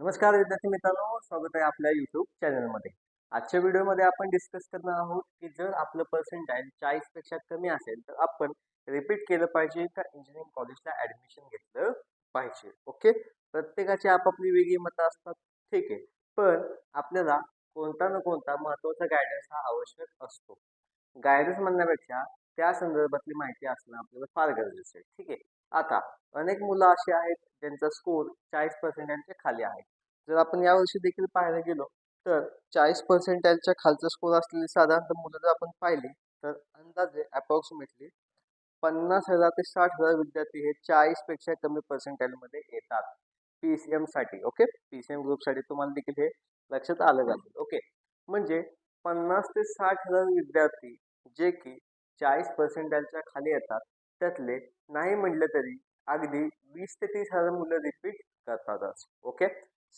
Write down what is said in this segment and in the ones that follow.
नमस्कार विद्यार्थी मित्रांनो स्वागत आहे आपल्या युट्यूब चॅनलमध्ये आजच्या व्हिडिओमध्ये आपण डिस्कस करणार आहोत की जर आपलं पर्सेंटाईल चाळीसपेक्षा कमी असेल तर आपण रिपीट केलं पाहिजे का इंजिनिअरिंग कॉलेजला ॲडमिशन घेतलं पाहिजे? ओके प्रत्येकाची आपापली वेगळी मतं असतात ठीक आहे. पण आपल्याला कोणता ना कोणता महत्त्वाचा गायडन्स हा आवश्यक असतो. गायडन्स म्हणण्यापेक्षा त्या संदर्भातली माहिती असणं आपल्याला फार गरजेचं आहे ठीक आहे. आता अनेक मुलं अशी आहेत ज्यांचा स्कोर चाळीस पर्सेंटांच्या खाली आहे. जर आपण यावर्षी देखील पाहायला गेलो तर चाळीस पर्सेंटांच्या खालचा स्कोर असलेली साधारणतः मुलं जर आपण पाहिली तर अंदाजे अप्रॉक्सिमेटली पन्नास हजार ते साठ हजार विद्यार्थी हे चाळीसपेक्षा कमी पर्सेंटाईलमध्ये येतात. पी सी एमसाठी ओके पी सी एम ग्रुपसाठी तुम्हाला देखील हे लक्षात आलं जाईल ओके म्हणजे पन्नास ते साठ हजार विद्यार्थी जे की चाळीस पर्सेंटाईलच्या खाली येतात त्यातले नाही म्हटलं तरी अगदी वीस ते तीस हजार मुलं रिपीट करतातच ओके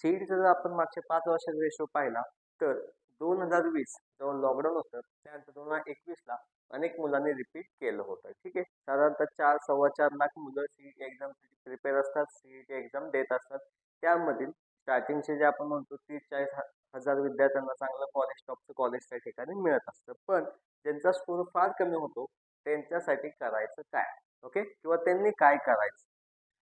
सीईटीचा जर आपण मागच्या पाच वर्षाचा रेशो पाहिला तर दोन हजार वीस जेव्हा लॉकडाऊन होतं त्यानंतर दोन हजार एकवीसला अनेक मुलांनी रिपीट केलं होतं. ठीक आहे? साधारणतः चार सव्वा चार लाख मुलं सीईटी एक्झामसाठी प्रिपेअर असतात सीईटी एक्झाम देत असतात. त्यामधील स्टार्टिंगचे जे आपण म्हणतो तीस चाळीस हजार विद्यार्थ्यांना चांगलं कॉलेज टॉपचं कॉलेज त्या ठिकाणी मिळत असतं. पण ज्यांचा स्कोर फार कमी होतो त्यांच्यासाठी करायचं काय? ओके किंवा त्यांनी काय करायचं?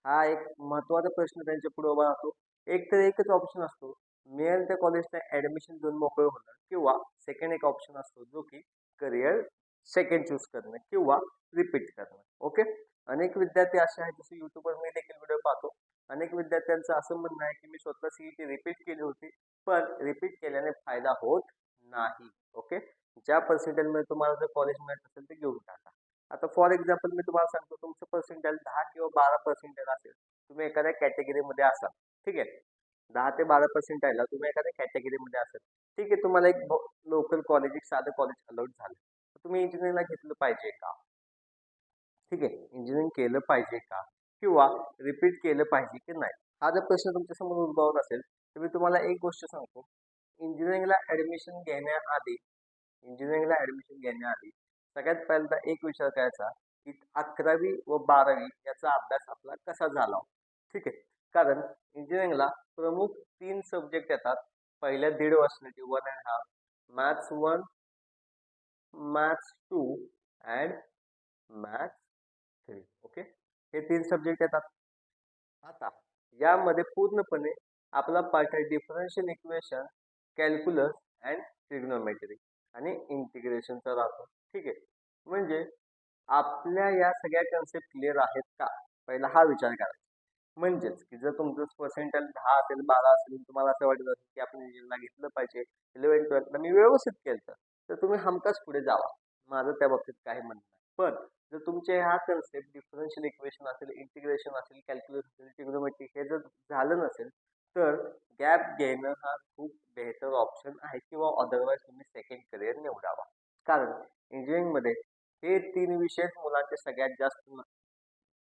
हा एक महत्त्वाचा प्रश्न त्यांच्या पुढे उभा राहतो. एक तर एकच ऑप्शन असतो. मिळेल त्या कॉलेजला ॲडमिशन देऊन मोकळे होणं किंवा सेकंड एक ऑप्शन असतो जो की करिअर सेकंड चूज करणं किंवा रिपीट करणं. ओके अनेक विद्यार्थी असे आहेत जसे यूट्यूबवर मी देखील व्हिडिओ पाहतो. अनेक विद्यार्थ्यांचं असं म्हणणं आहे की मी स्वतः सी टी रिपीट केली होती पण रिपीट केल्याने फायदा होत नाही. ओके ज्या पर्सेंटेजमध्ये तुम्हाला जर कॉलेज मिळत असेल ते घेऊन टाका. आता फॉर एक्झाम्पल मी तुम्हाला सांगतो तुमचं पर्सेंटेज दहा किंवा बारा पर्सेंटेज असेल तुम्ही एखाद्या कॅटेगरीमध्ये असाल ठीक आहे? दहा ते बारा पर्सेंट पर्सेंटाईलला तुम्ही एखाद्या कॅटेगरीमध्ये असाल ठीक आहे? तुम्हाला एक लोकल कॉलेज एक साधं कॉलेज अलॉट झालं. तर तुम्ही इंजिनिअरिंगला घेतलं पाहिजे का? ठीक आहे? इंजिनिअरिंग केलं पाहिजे का? किंवा रिपीट केलं पाहिजे की नाही? हा जर प्रश्न तुमच्यासमोर उद्भवत असेल तर मी तुम्हाला एक गोष्ट सांगतो. इंजिनिअरिंगला ॲडमिशन घेण्याआधी इंजिनिअरिंगला ॲडमिशन घेण्याआधी सगळ्यात पहिल्यांदा एक विचार करायचा की अकरावी व बारावी याचा अभ्यास आपला कसा झाला? ठीक आहे. कारण इंजिनिअरिंगला प्रमुख तीन सब्जेक्ट येतात. पहिल्या दीड वर्षासाठी one and half maths one maths two and maths three okay हे तीन सब्जेक्ट येतात. आता यामध्ये पूर्णपणे आपला पार्ट आहे differential equation calculus and trigonometry आणि इंटिग्रेशनचा राहतो. ठीक आहे? म्हणजे आपल्या या सगळ्या कन्सेप्ट क्लिअर आहेत का? पहिला हा विचार करायचा. म्हणजेच की जर तुमचं पर्सेंटेज दहा असेल बारा असेल तुम्हाला असं वाटत असेल की आपण इंजिनिअरला घेतलं पाहिजे इलेव्हन ट्वेल्थला मी व्यवस्थित केलं तर तुम्ही हमखास पुढे जावा. माझं त्या बाबतीत काही म्हणणं नाही. पण जर तुमचे ह्या कन्सेप्ट डिफरन्शियल इक्वेशन असेल इंटिग्रेशन असेल कॅल्क्युलस असेल ट्रिग्नोमेट्री हे जर झालं नसेल तर गॅप घेणं हा खूप बेहतर ऑप्शन आहे किंवा अदरवाईज तुम्ही सेकंड करिअर निवडावा. कारण इंजिनिअरिंगमध्ये हे तीन विषय मुलांचे सगळ्यात जास्त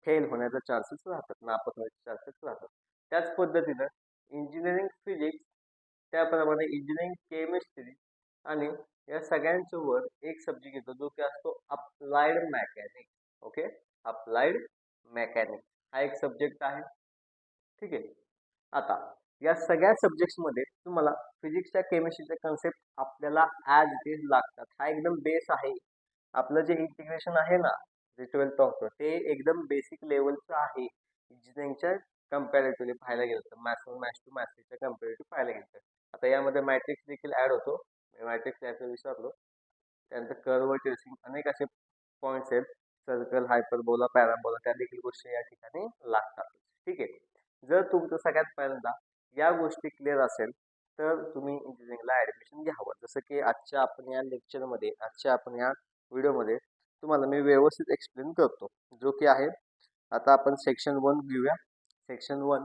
फेल होण्याचा चान्सेस राहतात नापास होण्याचे चान्सेस राहतात. त्याच पद्धतीनं इंजिनिअरिंग फिजिक्स त्याप्रमाणे इंजिनिअरिंग केमिस्ट्री आणि या सगळ्यांच्या वर एक सब्जेक्ट येतो जो की असतो applied mechanic okay applied mechanic हा एक सब्जेक्ट आहे. ठीक आहे? आता या सगळ्या सब्जेक्ट्समध्ये तुम्हाला फिजिक्सच्या केमिस्ट्रीच्या कन्सेप्ट आपल्याला ॲज इट इज लागतात. हा एकदम बेस आहे. आपलं जे इंटिग्रेशन आहे ना जे ट्वेल्थ ऑफ ते एकदम बेसिक लेवलचं आहे. इंजिनिअरिंगच्या कम्पॅरेटिव्हली पाहायला गेलं तर मॅथ्स वन मॅथ्स टू मॅथ्सच्या कम्पॅरेटिव्ह पाहायला गेलं तर. आता यामध्ये मॅट्रिक्स देखील ॲड होतो. मॅट्रिक्स यायचं विसरलो त्यानंतर कर्व ट्रेसिंग अनेक असे पॉईंट्स आहेत. सर्कल हायपरबोला पॅराबोला त्या देखील गोष्टी या ठिकाणी लागतात. ठीक आहे. जर तुमचं सगळ्यात पहिल्यांदा या गोष्टी क्लिअर असेल तर तुम्ही इंजिनिअरिंगला ॲडमिशन घ्यावं. जसं की आजच्या आपण या लेक्चरमध्ये आजच्या आपण या व्हिडिओमध्ये तुम्हाला मी व्यवस्थित एक्सप्लेन करतो. जो की आहे आता आपण सेक्शन वन घेऊया. सेक्शन वन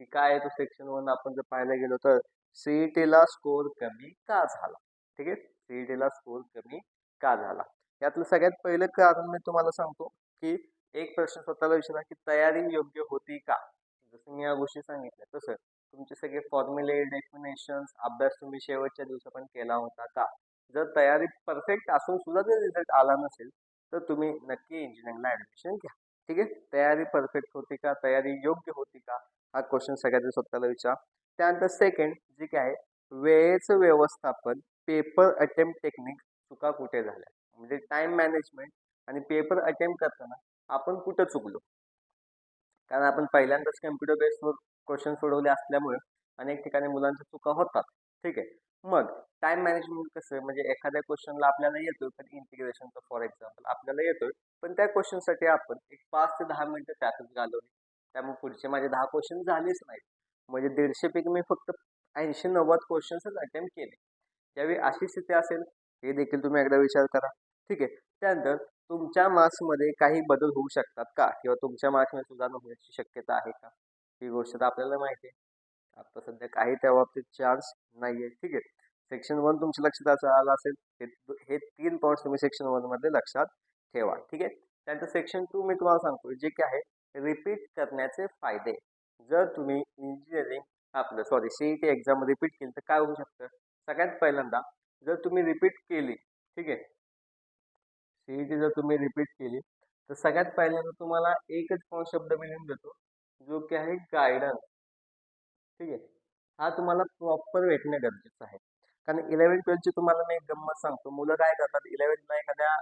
की काय आहे तो सेक्शन वन आपण जर पाहायला गेलो तर सी ई टीला स्कोर कमी का झाला? ठीक आहे? सी ई टीला स्कोर कमी का झाला? यातलं सगळ्यात पहिलं कारण मी तुम्हाला सांगतो की एक प्रश्न स्वतःला विचारा की तयारी योग्य होती का? जसं मी या गोष्टी सांगितल्या तसं. तुमचे सगळे फॉर्म्युले डेफिनेशन्स अभ्यास तुम्ही शेवटच्या दिवसा पण केला होता का? जर तयारी परफेक्ट असून सुद्धा जर रिझल्ट आला नसेल तर तुम्ही नक्की इंजिनिअरिंगला ॲडमिशन घ्या. ठीक आहे? तयारी परफेक्ट होती का? तयारी योग्य होती का? हा क्वेश्चन सगळ्यात स्वतःला विचार. त्यानंतर सेकंड जे काय आहे वेळेचं व्यवस्थापन पेपर अटेम्प्ट टेक्निक चुका कुठे झाल्या? म्हणजे टाइम मॅनेजमेंट आणि पेपर अटेम्प्ट करताना आपण कुठं चुकलो? कारण आपण पहिल्यांदाच कम्प्युटर बेसवर क्वेश्चन सोडवले असल्यामुळे अनेक ठिकाणी मुलांच्या चुका होतात. ठीक आहे. मग टाइम मॅनेजमेंट कसं? म्हणजे एखाद्या क्वेश्चनला आपल्याला येतोय पण इंटिग्रेशनचं फॉर एक्झाम्पल आपल्याला येतोय पण त्या क्वेश्चनसाठी आपण एक पाच ते दहा मिनिटं त्यातच घालवली. त्यामुळे पुढचे माझे दहा क्वेश्चन झालेच नाहीत. म्हणजे दीडशेपैकी मी फक्त ऐंशी नव्वद क्वेश्चन्सच अटेम्प्ट केले. ज्यावेळी अशी स्थिती असेल हे देखील तुम्ही एकदा विचार करा. ठीक आहे. त्यानंतर तुमच्या मार्क्समध्ये काही बदल होऊ शकतात का? किंवा तुमच्या मार्क्समध्ये सुधारणा होण्याची शक्यता आहे का? ही गोष्ट तर आपल्याला माहिती आहे. आता सध्या काही त्या बाबतीत चान्स नाही आहे ठीक आहे. सेक्शन वन तुमच्या लक्षात असं आलं असेल. हे तीन पॉईंट्स तुम्ही सेक्शन वनमध्ये लक्षात ठेवा. ठीक आहे? त्यानंतर सेक्शन टू मी तुम्हाला सांगतो. जे की आहे रिपीट करण्याचे फायदे. जर तुम्ही इंजिनिअरिंग आपलं sorry C E T exam repeat केली तर काय होऊ शकतं? सगळ्यात पहिल्यांदा जर तुम्ही रिपीट केली ठीक आहे? सी ई टी जर तुम्ही रिपीट केली तर सगळ्यात पहिल्यांदा तुम्हाला एकच पॉईंट शब्द मी लिहून देतो. जो की आहे गायडन्स ठीक आहे? हा तुम्हाला प्रॉपर भेटणं गरजेचं आहे. कारण इलेव्हन ट्वेल्थची तुम्हाला मी एक गंमत सांगतो. मुलं काय करतात? इलेव्हन्थला एखाद्या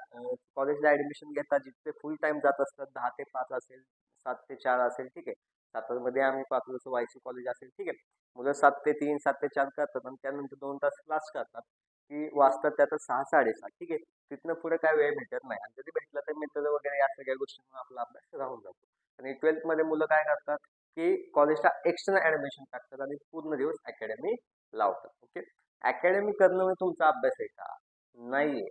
कॉलेजला ॲडमिशन घेतात. जिथे फुल टाईम जात असतात. दहा ते पाच असेल सात ते चार असेल. ठीक आहे? सातारमध्ये आम्ही पाहतो जसं वाय सी कॉलेज असेल. ठीक आहे? मुलं सात ते तीन सात ते चार करतात आणि त्यानंतर दोन तास क्लास करतात. की वाजतात त्यात सहा साडेसहा. ठीक आहे? तिथनं पुढे काय वेळ भेटत नाही. आणि जरी भेटलं तर मित्र वगैरे या सगळ्या गोष्टींमुळे आपला अभ्यास राहून जातो. आणि ट्वेल्थमध्ये मुलं काय करतात की कॉलेजला एक्स्टर्नल ॲडमिशन टाकतात आणि पूर्ण दिवस अकॅडमी लावतात. ओके अकॅडमी करणं म्हणजे तुमचा अभ्यास आहे का? नाही आहे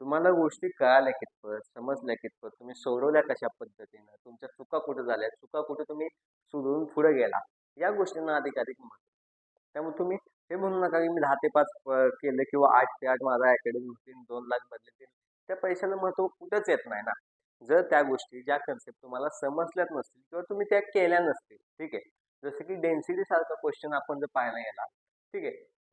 तुम्हाला गोष्टी कळाल्या कितपत समजल्या कितपत तुम्ही सोडवल्या कशा पद्धतीनं तुमच्या चुका कुठे झाल्या चुका कुठे तुम्ही सोडवून पुढे गेला या गोष्टींना अधिक अधिक महत्त्व त्यामुळे तुम्ही हे म्हणू नका की मी दहा ते पाच केलं किंवा आठ ते आठ माझा अकॅडमी होतील दोन लाख बदलतील त्या पैशाला महत्त्व कुठंच येत नाही ना. जर त्या गोष्टी ज्या कन्सेप्ट तुम्हाला समजल्याच नसतील किंवा तुम्ही त्या केल्या नसतील ठीक आहे? जसं की डेन्सिटी सारखा क्वेश्चन आपण जर पाहायला गेला ठीक आहे?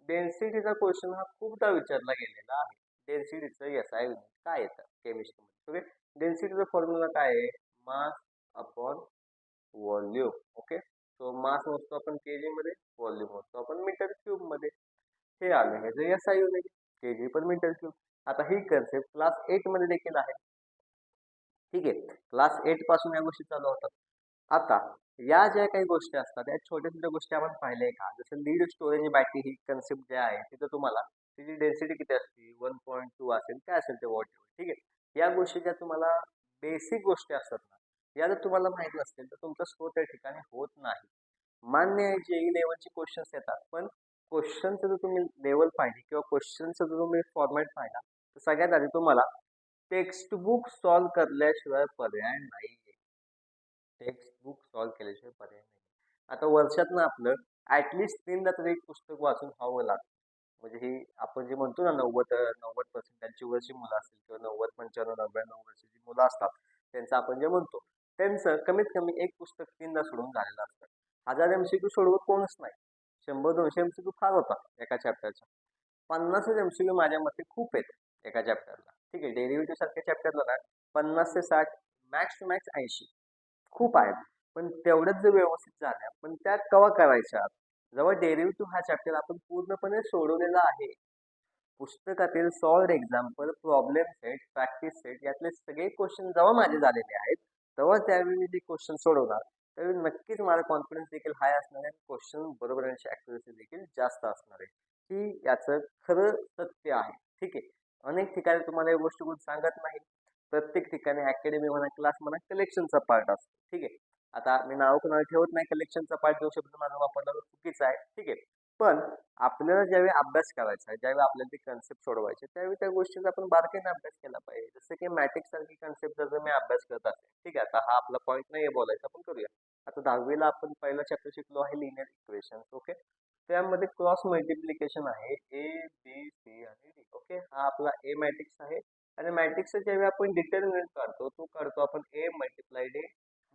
डेन्सिटीचा क्वेश्चन हा खूपदा विचारला गेलेला आहे. डेन्सिटीचं एस आय युनिट काय येतं केमिस्ट्रीमध्ये ओके डेन्सिटीचा फॉर्म्युला काय आहे? Mass upon volume okay so mass मोजतो आपण के जीमध्ये व्हॉल्यूम मोजतो आपण मीटर क्यूबमध्ये हे आलं. हे जर S I unit K G पण मीटर क्यूब आता ही कन्सेप्ट क्लास एटमध्ये देखील आहे. ठीक आहे. क्लास एटपासून या गोष्टी चालू होतात. आता या ज्या काही गोष्टी असतात या छोट्या छोट्या गोष्टी आपण पाहिल्या का? जसं लीड स्टोरेज बॅटरी ही कन्सेप्ट जे आहे तिथं तुम्हाला तिची डेन्सिटी किती असते? वन पॉईंट टू असेल काय असेल ते वॉट ठीक आहे? या गोष्टी ज्या तुम्हाला बेसिक गोष्टी असतात ना या जर तुम्हाला माहीत नसतील तर तुमचा स्कोर त्या ठिकाणी होत नाही. मान्य आहे जे लेवलचे क्वेश्चन्स येतात पण क्वेश्चनचं जर तुम्ही लेवल पाहिजे किंवा क्वेश्चनचं जर तुम्ही फॉर्मॅट पाहिला तर सगळ्यात आधी तुम्हाला टेक्स्टबुक सॉल्व करल्याशिवाय पर्याय नाही टेक्स्टबुक सॉल्व केल्याशिवाय पर्याय नाही आता वर्षातनं आपलं ॲटलिस्ट तीनदा तरी एक पुस्तक वाचून व्हावं लागतं. म्हणजे ही आपण जे म्हणतो ना नव्वद नव्वद पर्सेंटाची वरची मुलं असतील किंवा नव्वद पंच्याण्णव नव्याण्णव जी मुलं असतात त्यांचं आपण जे म्हणतो त्यांचं कमीत कमी एक पुस्तक तीनदा सोडून झालेलं असतं. हजार एम सी क्यू सोडवत कोणच नाही. शंभर दोनशे एम सी क्यू फार होतात एका चॅप्टरच्या पन्नासच एम सी क्यू माझ्या मते खूप आहेत एका चॅप्टरला ठीक आहे डेरिव्हेटिव्ह सारख्या चॅप्टरला ना पन्नास ते साठ मॅक्स टू मॅक्स ऐंशी. खूप आहेत. पण तेवढंच जर व्यवस्थित झाल्या पण त्या कवा करायच्या जेव्हा डेरिव्हेटिव्ह हा चॅप्टर आपण पूर्णपणे सोडवलेला आहे पुस्तकातील solved example problem set practice set यातले सगळे क्वेश्चन जेव्हा माझे झालेले आहेत तेव्हा त्यावेळी मी ते क्वेश्चन सोडवणार. त्यावेळी नक्कीच माझा कॉन्फिडन्स देखील हाय असणार आहे क्वेश्चन बरोबर यांची ॲक्युरेसी देखील जास्त असणार आहे. ही याचं खरं सत्य आहे. ठीक आहे. अनेक ठिकाणी तुम्हाला या गोष्टी कोण सांगत नाही. प्रत्येक ठिकाणी अकॅडमी म्हणा क्लास म्हणा कलेक्शनचा पार्ट असतो. ठीक आहे? आता मी नाव कोणाला ठेवत नाही कलेक्शनचा पार्ट जो शब्द माझा वापरला तो चुकीचा आहे. ठीक आहे? पण आपल्याला ज्यावेळी अभ्यास करायचा आहे ज्यावेळी आपल्याला ते कन्सेप्ट सोडवायचे त्यावेळी त्या गोष्टीचा आपण बारकाईने अभ्यास केला पाहिजे. जसं की मॅट्रिक्स सारखी कन्सेप्ट जर मी अभ्यास करत असेल ठीक आहे? आता हा आपला पॉईंट नाही आहे बोलायचा आपण करूया. आता दहावीला आपण पहिला चॅप्टर शिकलो आहे लिनियर इक्वेशन ओके त्यामध्ये क्रॉस मल्टिप्लिकेशन आहे. ए बी सी आणि डी ओके हा आपला ए मॅट्रिक्स आहे. आणि मॅट्रिक्सचा ज्यावेळी आपण डिटर्मिनंट काढतो तो काढतो आपण A multiply D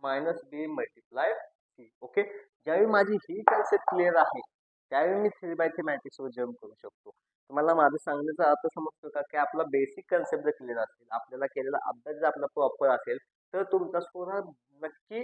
minus B multiply C okay ज्यावेळी माझी ही कन्सेप्ट क्लिअर आहे त्यावेळी मी थ्री बाय थ्री मॅट्रिक्सवर जम्प करू शकतो. तुम्हाला माझं सांगण्याचा अर्थ समजतो का? की आपला बेसिक कन्सेप्ट जर क्लिअर असेल आपल्याला केलेला अभ्यास जर आपला प्रॉपर असेल तर तुमचा स्कोर हा नक्की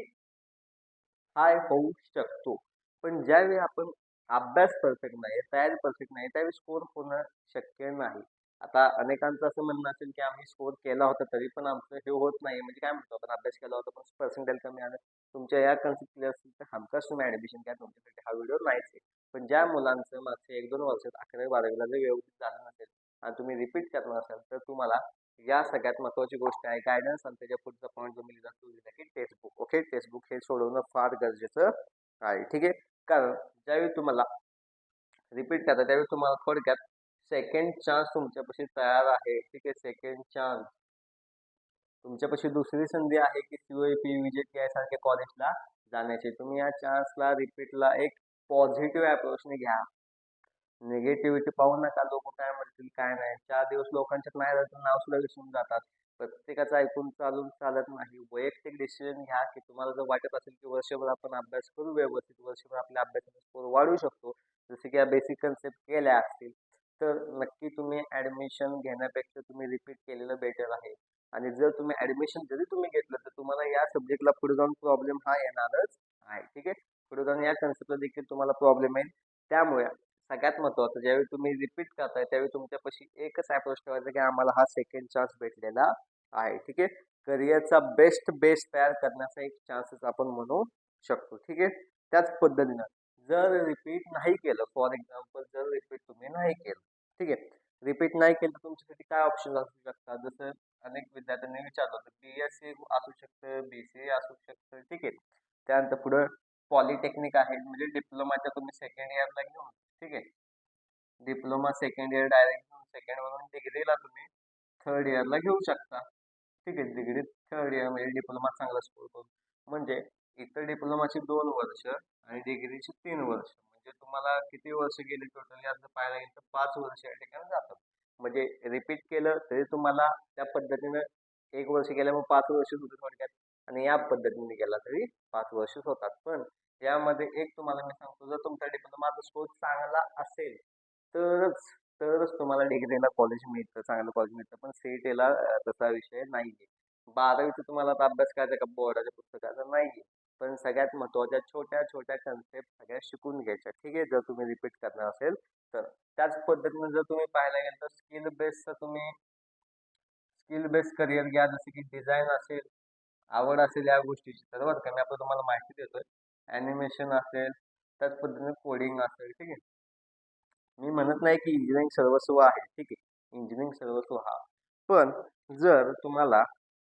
हाय होऊ शकतो. पण ज्यावेळी आपण अभ्यास परफेक्ट नाही तयारी परफेक्ट नाही त्यावेळी स्कोर होणं शक्य नाही. आता अनेकांचं असं म्हणणं असेल की आम्ही स्कोर केला होता तरी पण आमचं हे होत नाही. म्हणजे काय म्हणतो आपण अभ्यास केला होता पण पर्सेंटेज कमी आलं. तुमच्या या कन्सेप्ट क्लिअर असेल तर हमखास तुम्ही ॲडमिशन घ्या तुमच्यासाठी हा व्हिडिओ नाहीच आहे. पण ज्या मुलांचं मागच्या एक दोन वर्षात अकरावी बारावीला जर व्यवस्थित झालं नसेल आणि तुम्ही रिपीट करणार असाल तर तुम्हाला या सगळ्यात महत्त्वाची गोष्ट आहे गायडन्स आणि त्याच्या पुढचा पॉईंट जो मी लिहिला तो लिहिला की टेक्स्टबुक ओके टेक्स्टबुक हे सोडवणं फार गरजेचं आहे. ठीक आहे? कारण ज्यावेळी तुम्हाला रिपीट करता त्यावेळी तुम्हाला थोडक्यात सेकंड चान्स तुमच्यापाशी तयार आहे. ठीक आहे? सेकंड चान्स तुमच्यापाशी दुसरी संधी आहे की C P V J T I सारख्या कॉलेजला जाण्याची. तुम्ही या चान्सला रिपीटला एक पॉझिटिव्ह अप्रोचने घ्या. निगेटिव्हिटी पाहू नका. लोक काय म्हणतील काय नाही. चार दिवस लोकांच्यात नाही नाव सुद्धा विसरून जातात. प्रत्येकाचं ऐकून चालून चालत नाही. वैयक्तिक डिसिजन घ्या की तुम्हाला जर वाटत असेल की वर्षभर आपण अभ्यास करू व्यवस्थित वर्षभर आपल्या अभ्यासाचा स्कोर वाढवू शकतो. जसे की या बेसिक कन्सेप्ट केल्या असतील तर नक्की तुम्ही ॲडमिशन घेण्यापेक्षा तुम्ही रिपीट केलेलं बेटर आहे. आणि जर तुम्ही ॲडमिशन जरी तुम्ही घेतलं तर तुम्हाला या सब्जेक्टला पुढे जाऊन प्रॉब्लेम हा येणारच आहे. ठीक आहे? पुढे जाऊन या कन्सेप्टला देखील तुम्हाला प्रॉब्लेम येईल. त्यामुळे सगळ्यात महत्त्वाचं ज्यावेळी तुम्ही रिपीट करताय त्यावेळी तुमच्यापाशी एकच अप्रोच ठेवायचा की आम्हाला हा सेकंड चान्स भेटलेला आहे. ठीक आहे? करिअरचा बेस्ट बेस तयार करण्याचा एक चान्सेस आपण म्हणू शकतो. ठीक आहे? त्याच पद्धतीनं जर रिपीट नाही केलं फॉर एक्झाम्पल जर रिपीट तुम्ही नाही केलं ठीक आहे? रिपीट नाही केलं तर तुमच्यासाठी काय ऑप्शन असू शकतात? जसं अनेक विद्यार्थ्यांनी विचारलं तर बी एस सी असू शकतं बी सी ए असू शकतं ठीक आहे? त्यानंतर पुढं पॉलिटेक्निक आहे म्हणजे डिप्लोमाच्या तुम्ही सेकंड इयरला घेऊन ठीक आहे. डिप्लोमा सेकंड इयर डायरेक्ट घेऊन सेकंड वरून डिग्रीला तुम्ही थर्ड इयरला घेऊ शकता. ठीक आहे डिग्री थर्ड इयर म्हणजे डिप्लोमा चांगला स्कोर करून. म्हणजे इतर डिप्लोमाची दोन वर्ष आणि डिग्रीची तीन वर्ष. म्हणजे तुम्हाला किती वर्ष गेले टोटली असं पाहायला गेलं तर पाच वर्ष या ठिकाणी जातात. म्हणजे रिपीट केलं तरी तुम्हाला त्या पद्धतीनं एक वर्ष गेल्यामुळे पाच वर्ष होते थोडक्यात आणि या पद्धतीने गेला तरी पाच वर्ष होतात. पण यामध्ये एक तुम्हाला मी सांगतो जर तुमचा डिप्लोमाचा स्कोर चांगला असेल तरच तरच तुम्हाला डिग्रीला कॉलेज मिळतं चांगलं कॉलेज मिळतं. पण सी टीला तसा विषय नाही आहे बारावीचा तुम्हाला आता अभ्यास करायचा का बोर्डाच्या पुस्तकाचा नाही आहे पण सगळ्यात महत्त्वाच्या छोट्या छोट्या कन्सेप्ट सगळ्या शिकून घ्यायच्या. ठीक आहे जर तुम्ही रिपीट करणार असेल तर. त्याच पद्धतीने जर तुम्ही पाहायला गेलं तर स्किल बेसचं तुम्ही स्किल बेस करिअर घ्या. जसं की डिझाईन असेल आवड असेल या गोष्टीची तर बरं का मी आपण तुम्हाला माहिती देतोय. ॲनिमेशन असेल त्याच पद्धतीने कोडिंग असेल ठीक आहे? मी म्हणत नाही की इंजिनिअरिंग सर्वस्व आहे ठीक आहे? इंजिनिअरिंग सर्वस्व हा. पण जर तुम्हाला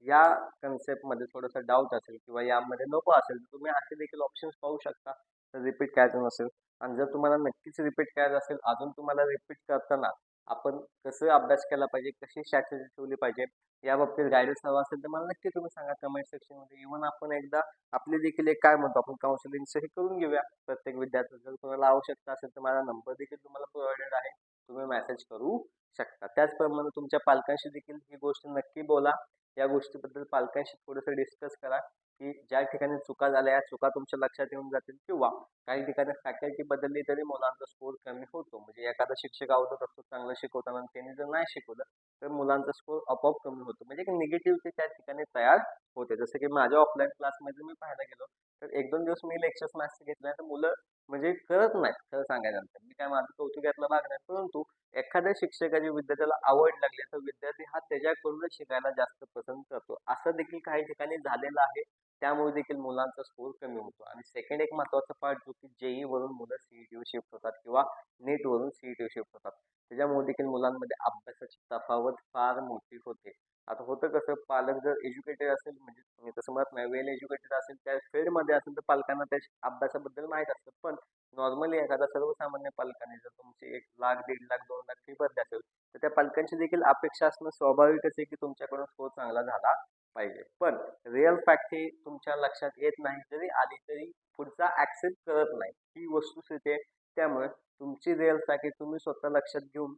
या कन्सेप्टमध्ये थोडंसं डाऊट असेल किंवा यामध्ये नको असेल तर तुम्ही असे देखील ऑप्शन्स पाहू शकता. तर रिपीट करायचं नसेल. आणि जर तुम्हाला नक्कीच रिपीट करायचं असेल अजून तुम्हाला रिपीट करताना आपण कसं अभ्यास केला पाहिजे कशी स्ट्रॅटेजी ठेवली पाहिजे या बाबतीत गायडन्स हवा असेल तर मला नक्की तुम्ही सांगा कमेंट सेक्शनमध्ये इव्हन आपण एकदा आपले देखील एक काय म्हणतो आपण काउन्सिलिंगचं हे करून घेऊया. प्रत्येक विद्यार्थी जर तुम्हाला आवश्यकता असेल तर माझा नंबर देखील तुम्हाला प्रोव्हाइडेड आहे. तुम्ही मेसेज करू शकता. त्याचप्रमाणे तुमच्या पालकांशी देखील ही गोष्ट नक्की बोला. या गोष्टीबद्दल पालकांशी थोडंसं डिस्कस करा. की ज्या ठिकाणी चुका झाल्या या चुका तुमच्या लक्षात येऊन जातील किंवा काही ठिकाणी फॅकल्टी बदलली तरी मुलांचा स्कोर कमी होतो. म्हणजे एखादा शिक्षक आवडत असतो चांगलं शिकवताना त्यांनी जर नाही शिकवलं तर मुलांचा स्कोर आपोआप कमी होतो. म्हणजे एक ते त्या ठिकाणी तयार होते. जसं की माझ्या ऑफलाईन क्लासमध्ये मी पाहायला गेलो तर एक दोन दिवस मी लेक्चर्स मॅथ्स घेतल्या तर मुलं म्हणजे करत नाही खरं सांगायला मी काय माझं कौतुकातला भाग नाही परंतु एखाद्या शिक्षकाची विद्यार्थ्याला आवड लागली तर विद्यार्थी हा त्याच्याकडूनच शिकायला जास्त पसंत करतो. असं देखील काही ठिकाणी झालेलं आहे. त्यामुळे देखील मुलांचा स्कोर कमी होतो. आणि सेकंड एक महत्त्वाचा पार्ट जो की जेई वरून मुलं सीईटीवर शिफ्ट होतात किंवा नेटवरून सीईटीवर शिफ्ट होतात. त्याच्यामुळे देखील मुलांमध्ये अभ्यासाची तफावत फार मोठी होते. आता होतं कसं पालक जर एज्युकेटेड असेल म्हणजे मी तसं म्हणत नाही वेल एज्युकेटेड असेल त्या फील्डमध्ये असेल तर पालकांना त्या अभ्यासाबद्दल माहीत असतं. पण नॉर्मली एखादा सर्वसामान्य पालकाने जर तुमची एक लाख दीड लाख दोन लाख फी भरली असेल तर त्या पालकांची देखील अपेक्षा असणं स्वाभाविकच आहे की तुमच्याकडून स्कोर चांगला झाला. पाहिजे. पण रिअल फॅक्ट ही तुमच्या लक्षात येत नाही जरी आली तरी पुढचा ऍक्सेप्ट करत नाही. ही वस्तुस्थिती आहे. त्यामुळे तुमची रिअल फॅक्ट तुम्ही स्वतः लक्षात घेऊन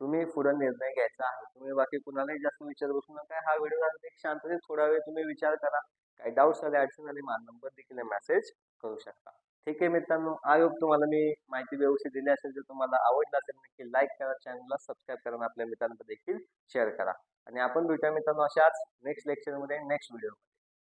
तुम्ही पुढे निर्णय घ्यायचा आहे. तुम्ही बाकी कुणालाही जास्त विचार बसू नका. हा व्हिडिओ झाला शांततेत थोडा वेळ तुम्ही विचार करा. काही डाऊट्स आले अडचण आली माझा नंबर देखील मेसेज करू शकता. ठीक आहे मित्रांनो आय होप तुम्हाला मी माहिती व्यवस्थित दिली असेल. जर तुम्हाला आवडलं असेल नक्की लाईक करा चॅनलला सबस्क्राईब करा आपल्या मित्रांना देखील शेअर करा. आणि आपण भेटूया मित्रांनो अशाच नेक्स्ट लेक्चरमध्ये नेक्स्ट व्हिडिओमध्ये